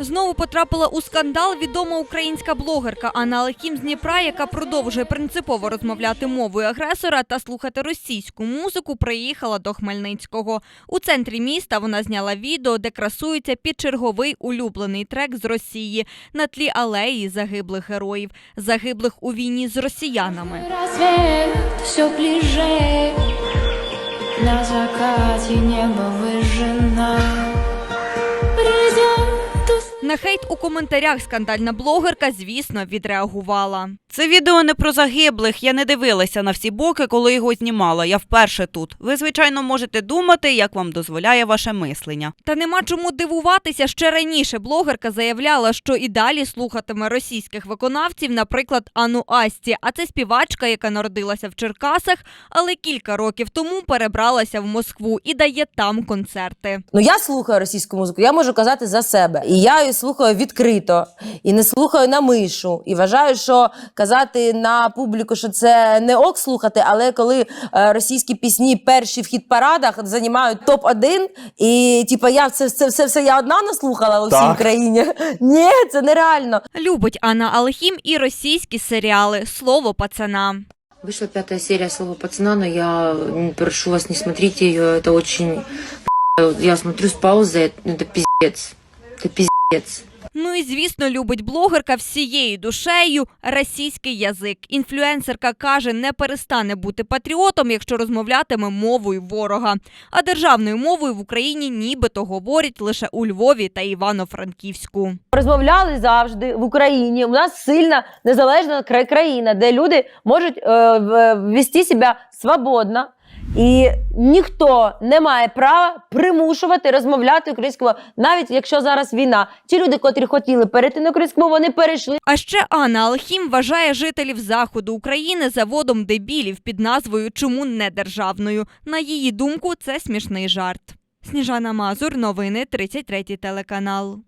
Знову потрапила у скандал відома українська блогерка Анна Алехім з Дніпра, яка продовжує принципово розмовляти мовою агресора та слухати російську музику, приїхала до Хмельницького. У центрі міста вона зняла відео, де красується під черговий улюблений трек з Росії на тлі алеї загиблих героїв, загиблих у війні з росіянами. Все ближе На закате небо Придет На хейт у коментарях скандальна блогерка, звісно, відреагувала. Це відео не про загиблих. Я не дивилася на всі боки, коли його знімала. Я вперше тут. Ви, звичайно, можете думати, як вам дозволяє ваше мислення. Та нема чому дивуватися. Ще раніше блогерка заявляла, що і далі слухатиме російських виконавців, наприклад, Анну Асті. А це співачка, яка народилася в Черкасах, але кілька років тому перебралася в Москву і дає там концерти. Ну я слухаю російську музику, я можу казати за себе. І я її слухаю відкрито, і не слухаю на мишу. І вважаю, що казати на публіку, що це не ок слухати, але коли е, російські пісні перші в хіт-парадах займають топ-1, і типу, я це, це все, все я одна наслухала у всій Так. країні. Ні, це нереально. Любить Анна Алхім і російські серіали Слово пацана. Вышла пятая серия «Слова пацана», но я м, прошу вас, не смотрите ее, это очень... Я смотрю с паузой, это пиздец. Это пиздец. Ну і звісно, любить блогерка всією душею російський язик. Інфлюенсерка каже, не перестане бути патріотом, якщо розмовлятиме мовою ворога. А державною мовою в Україні нібито говорять лише у Львові та Івано-Франківську. Розмовляли завжди в Україні. У нас сильна незалежна країна, де люди можуть е, вести себе свободно. І ніхто не має права примушувати розмовляти українською, навіть якщо зараз війна. Ті люди, котрі хотіли перейти на українську мову, вони перейшли. А ще Анна Алхім вважає жителів заходу України заводом дебілів під назвою Чому не державною. На її думку, це смішний жарт. Сніжана Мазур, новини 33 телеканал.